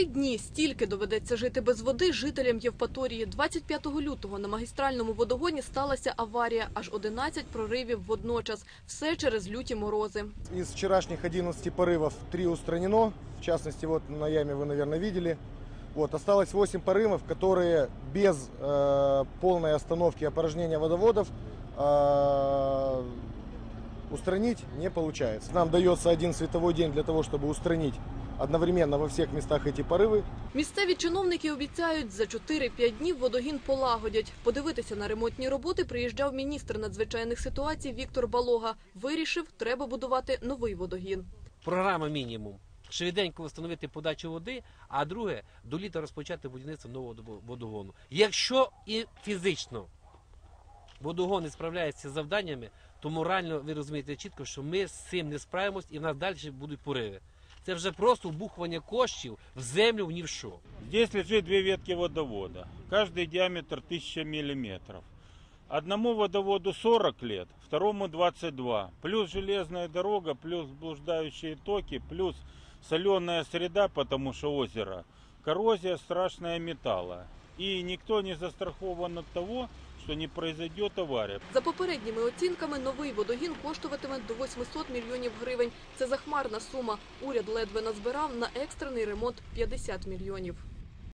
три дні стільки доведеться жити без води жителям Євпаторії. 25 лютого на магістральному водогоні сталася аварія. Аж 11 проривів водночас. Все через люті морози. Из вчерашних 11 порывов 3 устранено. В частности, вот на яме вы, наверное, видели. Вот, осталось 8 порывов, которые без э, полной остановки опорожнения водоводов э, устранить не получается. Нам дается один световой день для того, чтобы устранить одновременно во всех местах эти порывы. Місцеві чиновники обіцяють, за 4-5 днів водогін полагодять. Подивитися на ремонтні роботи приїжджав міністр надзвичайних ситуацій Віктор Балога. Вирішив, треба будувати новий водогін. програма мінімум. Швиденько встановити подачу води, а друге до літа розпочати будівництво нового водо- водогону. Якщо і фізично водогон не справляється з завданнями, то морально ви розумієте чітко, що ми з цим не справимось і в нас далі будуть пориви. Це вже просто вбухування коштів в землю ні в що. Здесь лежит две ветки водовода. Каждый диаметр 1000 миллиметров. Одному водоводу 40 лет, второму 22. Плюс железная дорога, плюс блуждающие токи, плюс соленая среда, потому что озеро. Коррозия страшная металла. И никто не застрахован от того, что не произойдет аварія. За попередніми оцінками, новий водогін коштуватиме до 800 мільйонів гривень. Це захмарна сума. Уряд ледве назбирав на екстрений ремонт 50 мільйонів.